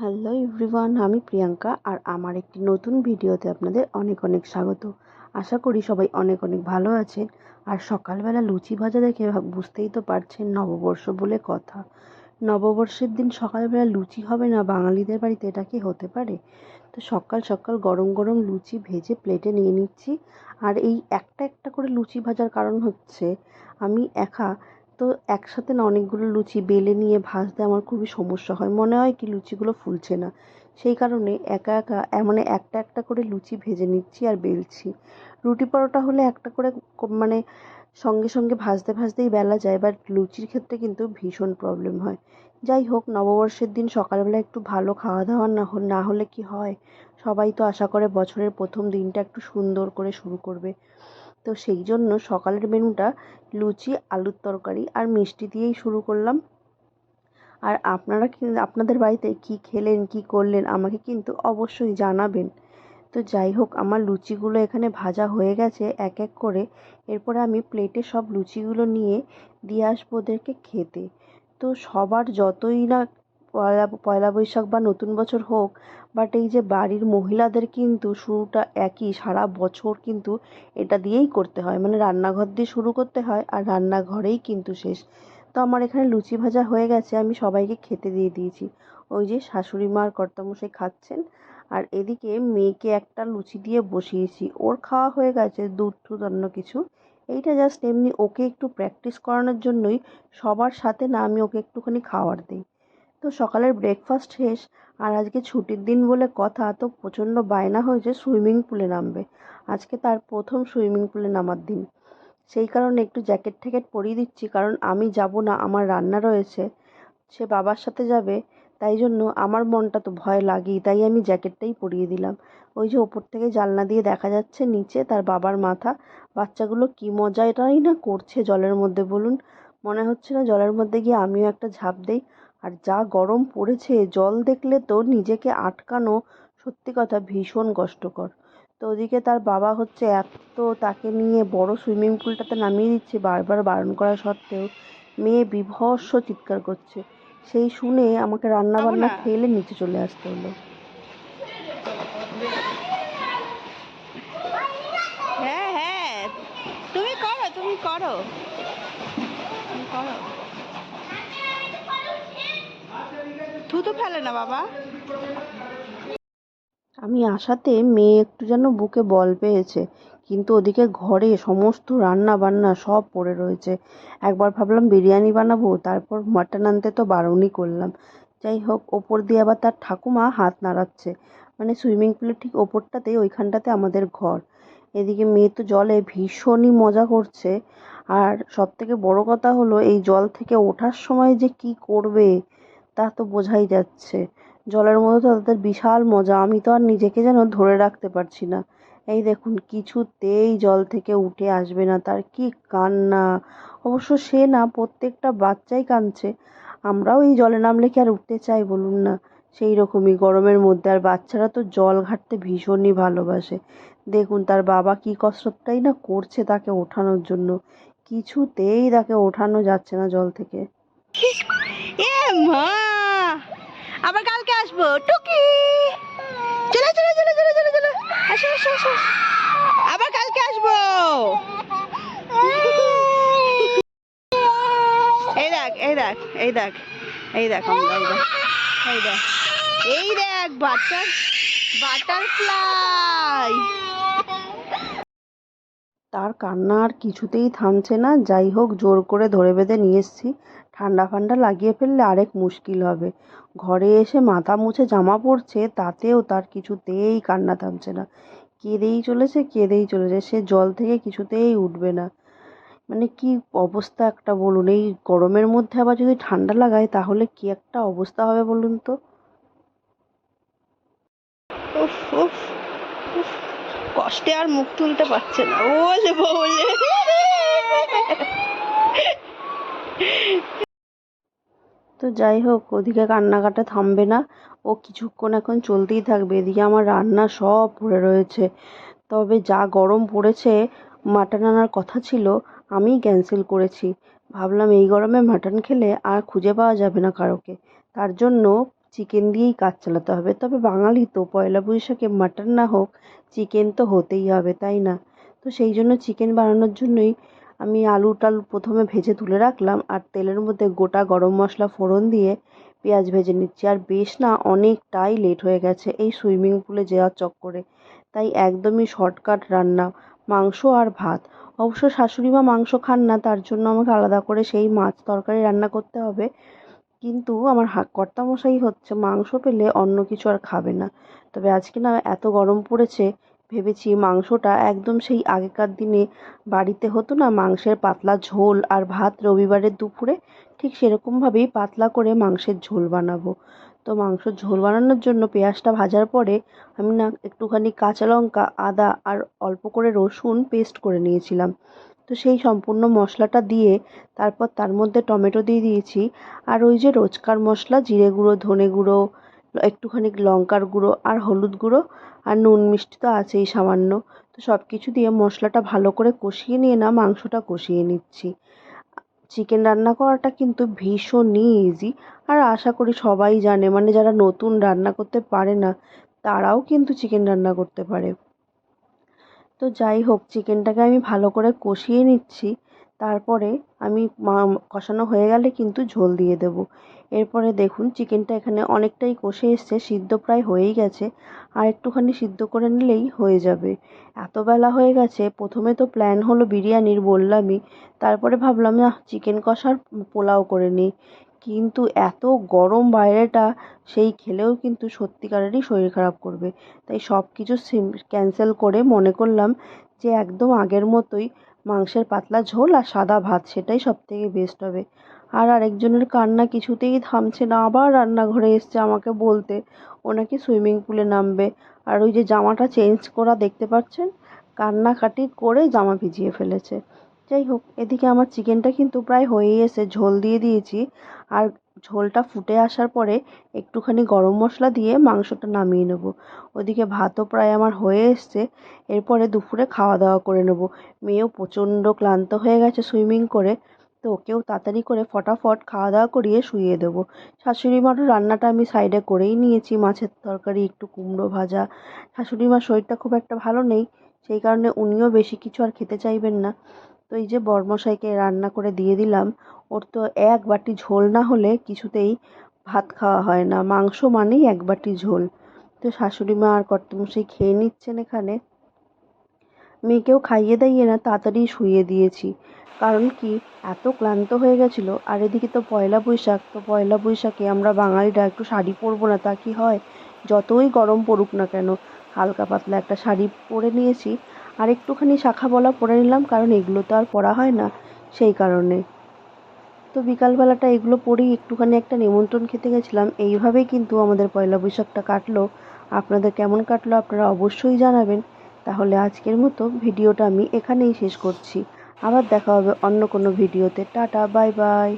Hello everyone আমি প্রিয়াঙ্কা আর আমার একটি নতুন ভিডিওতে আপনাদের অনেক অনেক স্বাগত। আশা করি সবাই অনেক অনেক ভালো আছেন। আর সকালবেলা লুচি ভাজা দেখে বুঝতেই তো পারছেন নববর্ষ বলে কথা। নববর্ষের দিন সকালবেলা লুচি হবে না বাঙালিদের বাড়িতে, এটা কি হতে পারে? তো সকাল সকাল গরম গরম লুচি ভেজে প্লেটে নিয়ে নিচ্ছি। আর এই একটা একটা করে লুচি ভাজার কারণ হচ্ছে, আমি একা তো একসাথে না অনেকগুলো লুচি বেলে নিয়ে ভাজতে আমার খুবই সমস্যা হয়। মনে হয় কি লুচিগুলো ফুলছে না। সেই কারণে একা একা মানে একটা একটা করে লুচি ভেজে নিচ্ছি আর বেলছি। রুটি পরোটা হলে একটা করে মানে সঙ্গে সঙ্গে ভাজতে ভাজতেই বেলা যায় বাট লুচির ক্ষেত্রে কিন্তু ভীষণ প্রবলেম হয়। যাই হোক, নববর্ষের দিন সকালবেলা একটু ভালো খাওয়া দাওয়া না না হলে কি হয়? সবাই তো আশা করে বছরের প্রথম দিনটা একটু সুন্দর করে শুরু করবে। তো সেই জন্য সকালের মেনুটা লুচি, আলুর তরকারি আর মিষ্টি দিয়েই শুরু করলাম। আর আপনারা আপনাদের বাড়িতে কি খেলেন, কি করলেন আমাকে কিন্তু অবশ্যই জানাবেন। তো যাই হোক, আমার লুচিগুলো এখানে ভাজা হয়ে গেছে এক এক করে। এরপরে আমি প্লেটে সব লুচিগুলো নিয়ে দিয়ে আসব ওদেরকে খেতে। তো সবার যতই না পয়লা পয়লা বৈশাখ বা নতুন বছর হোক বাট এই যে বাড়ির মহিলাদের কিন্তু শুরুটা একই, সারা বছর কিন্তু এটা দিয়েই করতে হয়। মানে রান্নাঘর দিয়ে শুরু করতে হয় আর রান্নাঘরেই কিন্তু শেষ। তো আমার এখানে লুচি ভাজা হয়ে গেছে, আমি সবাইকে খেতে দিয়ে দিয়েছি। ওই যে শাশুড়ি মা আর কর্তামশাই খাচ্ছেন আর এদিকে মেয়েকে একটা লুচি দিয়ে বসিয়েছি। ওর খাওয়া হয়ে গেছে দুধ অন্য কিছু। এইটা জাস্ট এমনি ওকে একটু প্র্যাকটিস করানোর জন্যই সবার সাথে না আমি ওকে একটুখানি খাওয়ার দিই। তো সকালের ব্রেকফাস্ট শেষ, আর আজকে ছুটির দিন বলে কথা, তো প্রচণ্ড বায়না হয়েছে সুইমিং পুলে নামবে। আজকে তার প্রথম সুইমিং পুলে নামার দিন। সেই কারণে একটু জ্যাকেট ট্যাকেট পরিয়ে দিচ্ছি, কারণ আমি যাব না, আমার রান্না রয়েছে, সে বাবার সাথে যাবে, তাই জন্য আমার মনটা তো ভয় লাগেই, তাই আমি জ্যাকেটটাই পরিয়ে দিলাম। ওই যে ওপর থেকে জানলা দিয়ে দেখা যাচ্ছে নিচে তার বাবার মাথা। বাচ্চাগুলো কী মজাটাই না করছে জলের মধ্যে, বলুন। মনে হচ্ছে না জলের মধ্যে গিয়ে আমিও একটা ঝাঁপ দেই। আর যা গরম পড়েছে জল দেখলে তো নিজেকে আটকানো সত্যি কথা ভীষণ কষ্টকর। তো ওদিকে তার বাবা হচ্ছে এত তাকে নিয়ে বড় সুইমিং পুলটাতে নামিয়ে দিচ্ছে বারবার বারণ করা সত্ত্বেও মেয়ে বীভৎস চিৎকার করছে। সেই শুনে আমাকে রান্না বান্না ফেলে নিচে চলে আসতে হলো। হ্যাঁ হ্যাঁ। তুমি করো তুমি করো। তুমি করো। থুতু ফেলে না, বাবা। আমি আসাতে মেয়ে একটু যেন বুকে বল পেয়েছে, কিন্তু ওদিকে ঘরে সমস্ত রান্না বান্না সব পড়ে রয়েছে। একবার ভাবলাম বিরিয়ানি বানাবো, তারপর মাটন আনতে তো বারণই করলাম। যাই হোক, ওপর দিয়ে আবার তার ঠাকুমা হাত নাড়াচ্ছে। মানে সুইমিং পুলের ঠিক ওপরটাতে ওইখানটাতে আমাদের ঘর। এদিকে মেয়ে তো জলে ভীষণই মজা করছে। আর সব থেকে বড় কথা হলো, এই জল থেকে ওঠার সময় যে কি করবে? তা তো বোঝাই যাচ্ছে। জলের মধ্যে তো তাদের বিশাল মজা। আমি তো আর নিজেকে যেন ধরে রাখতে পারছি না। এই দেখুন, কিছুতেই জল থেকে উঠে আসবে না। তার কি কান্না? অবশ্য সে না, প্রত্যেকটা বাচ্চাই কাঁদছে। আমরাও এই জলে নামলে কি আর উঠতে চাই, বলুন না। সেই রকমই গরমের মধ্যে, আর বাচ্চারা তো জল ঘাটতে ভীষণই ভালোবাসে। দেখুন, তার বাবা কি কসরতটাই না করছে তাকে ওঠানোর জন্য। কিছুতেই তাকে ওঠানো যাচ্ছে না জল থেকে। মা! আসব টুকি। চলো চলো চলো চলো চলো চলো। আসো আসো আসো আবার কালকে আসব। এই দেখ এই দেখ এই দেখ এই দেখ এই দেখ। এই দেখ, বাটার, বাটারফ্লাই। তার কান্না আর কিছুতেই থামছে না। যাই হোক, জোর করে ধরে বেঁধে নিয়ে এসেছি। ঠান্ডা ফান্ডা লাগিয়ে ফেললে আরেক মুশকিল হবে। ঘরে এসে মাথা মুছে জামা পরছে, তাতেও তার কিছুতেই কান্না থামছে না। কেঁদেই চলেছে কেঁদেই চলেছে। সে জল থেকে কিছুতেই উঠবে না। মানে কি অবস্থা একটা বলুন? এই গরমের মধ্যে আবার যদি ঠান্ডা লাগায়, তাহলে কি একটা অবস্থা হবে বলুন তো? উফ কষ্টে আর মুখ তুলতে পারছে না। বলে বলে তো যাই হোক, ওদিকে কান্নাকাটা থামবে না। ও কিছুক্ষণ এখন চলতেই থাকবে। এদিকে আমার রান্না সব পড়ে রয়েছে। তবে যা গরম পড়েছে, মাটন আনার কথা ছিল, আমিই ক্যান্সেল করেছি। ভাবলাম এই গরমে মাটন খেলে আর খুঁজে পাওয়া যাবে না কারোকে। তার জন্য চিকেন দিয়েই কাজ চালাতে হবে। তবে বাঙালি তো, পয়লা বৈশাখে মাটন না হোক, চিকেন তো হতেই হবে, তাই না? তো সেই জন্য চিকেন বানানোর জন্যই আমি আলু টালু প্রথমে ভেজে তুলে রাখলাম আর তেলের মধ্যে গোটা গরম মশলা ফোড়ন দিয়ে পেঁয়াজ ভেজে নিচ্ছি। আর বেশ না অনেকটাই লেট হয়ে গেছে এই সুইমিং পুলে যাওয়ার চক্করে। তাই একদমই শর্টকাট রান্না, মাংস আর ভাত। অবশ্য শাশুড়ি মা মাংস খান না, তার জন্য আমাকে আলাদা করে সেই মাছ তরকারি রান্না করতে হবে। কিন্তু আমার কর্তামশাই হচ্ছে মাংস পেলে অন্য কিছু আর খাবে না। তবে আজকে না এত গরম পড়েছে ভেবেছি মাংসটা একদম সেই আগেকার দিনে বাড়িতে হতো না, মাংসের পাতলা ঝোল আর ভাত রবিবারের দুপুরে ঠিক সেরকমভাবেই পাতলা করে মাংসের ঝোল বানাবো। তো মাংসের ঝোল বানানোর জন্য পেঁয়াজটা ভাজার পরে আমি না একটুখানি কাঁচা লঙ্কা, আদা আর অল্প করে রসুন পেস্ট করে নিয়েছিলাম। তো সেই সম্পূর্ণ মশলাটা দিয়ে তারপর তার মধ্যে টমেটো দিয়ে দিয়েছি আর ওই যে রোজকার মশলা, জিরে গুঁড়ো, ধনে গুঁড়ো একটুখানি লঙ্কার গুঁড়ো আর হলুদ গুঁড়ো আর নুন মিষ্টি তো আছেই সামান্য। তো সব কিছু দিয়ে মশলাটা ভালো করে কষিয়ে নিয়ে না, মাংসটা কষিয়ে নিচ্ছি। চিকেন রান্না করাটা কিন্তু ভীষণই ইজি আর আশা করি সবাই জানে মানে যারা নতুন রান্না করতে পারে না, তারাও কিন্তু চিকেন রান্না করতে পারে। তো যাই হোক চিকেনটাকে আমি ভালো করে কষিয়ে নিচ্ছি। তারপরে আমি কষানো হয়ে গেলে কিন্তু ঝোল দিয়ে দেবো। এরপরে দেখুন চিকেনটা এখানে অনেকটাই কষে এসছে, সিদ্ধ প্রায় হয়েই গেছে। আর একটুখানি সিদ্ধ করে নিলেই হয়ে যাবে। এত বেলা হয়ে গেছে, প্রথমে তো প্ল্যান হলো বিরিয়ানির বললামই। তারপরে ভাবলাম, না চিকেন কষার পোলাও করে নিই। কিন্তু এত গরম বাইরেটা, সেই খেলেও কিন্তু সত্যিকারেরই শরীর খারাপ করবে। তাই সব কিছু ক্যান্সেল করে মনে করলাম যে একদম আগের মতোই মাংসের পাতলা ঝোল আর সাদা ভাত, সেটাই সব থেকে বেস্ট হবে। আর আরেকজনের কান্না কিছুতেই থামছে না, আবার রান্নাঘরে এসছে আমাকে বলতে, ও নাকি সুইমিং পুলে নামবে। আর ওই যে জামাটা চেঞ্জ করা দেখতে পাচ্ছেন? কান্নাকাটি করে জামা ভিজিয়ে ফেলেছে। যাই হোক, এদিকে আমার চিকেনটা কিন্তু প্রায় হয়েই এসে ঝোল দিয়ে দিয়েছি। আর ঝোলটা ফুটে আসার পরে একটুখানি গরম মশলা দিয়ে মাংসটা নামিয়ে নেব। ওদিকে ভাতও প্রায় আমার হয়ে এসছে। এরপরে দুপুরে খাওয়া দাওয়া করে নেব। মেয়েও প্রচণ্ড ক্লান্ত হয়ে গেছে সুইমিং করে। তো ওকেও তাড়াতাড়ি করে ফটাফট খাওয়া দাওয়া করিয়ে শুইয়ে দেবো। শাশুড়ি মারও রান্নাটা আমি সাইডে করেই নিয়েছি। মাছের তরকারি, একটু কুমড়ো ভাজা। শাশুড়ি মার শরীরটা খুব একটা ভালো নেই। সেই কারণে উনিও বেশি কিছু আর খেতে চাইবেন না। তো এই যে বরমশাইকে রান্না করে দিয়ে দিলাম, ওর তো এক বাটি ঝোল না হলে কিছুতেই ভাত খাওয়া হয় না। মাংস মানেই এক বাটি ঝোল। তো শাশুড়ি মা আর কর্তামশাই খেয়ে নিচ্ছেন এখানে। মেয়েকেও খাইয়ে দাইয়ে না, তাড়াতাড়ি শুইয়ে দিয়েছি। কারণ কি? এত ক্লান্ত হয়ে গেছিল। আর এদিকে তো পয়লা বৈশাখ। তো পয়লা বৈশাখে আমরা বাঙালিরা একটু শাড়ি পরবো না, তা কি হয়? যতই গরম পড়ুক না কেন, হালকা পাতলা একটা শাড়ি পরে নিয়েছি। আর একটুখানি শাখা বলা পরে নিলাম, কারণ এগুলো তো আর পরা হয় না সেই কারণে। তো বিকালবেলাটা এগুলো পরেই একটুখানি একটা নিমন্ত্রণ খেতে গেছিলাম। এইভাবেই কিন্তু আমাদের পয়লা বৈশাখটা কাটলো। আপনাদের কেমন কাটলো আপনারা অবশ্যই জানাবেন। তাহলে আজকের মতো ভিডিওটা আমি এখানেই শেষ করছি। আবার দেখা হবে অন্য কোনো ভিডিওতে। Tata, bye bye.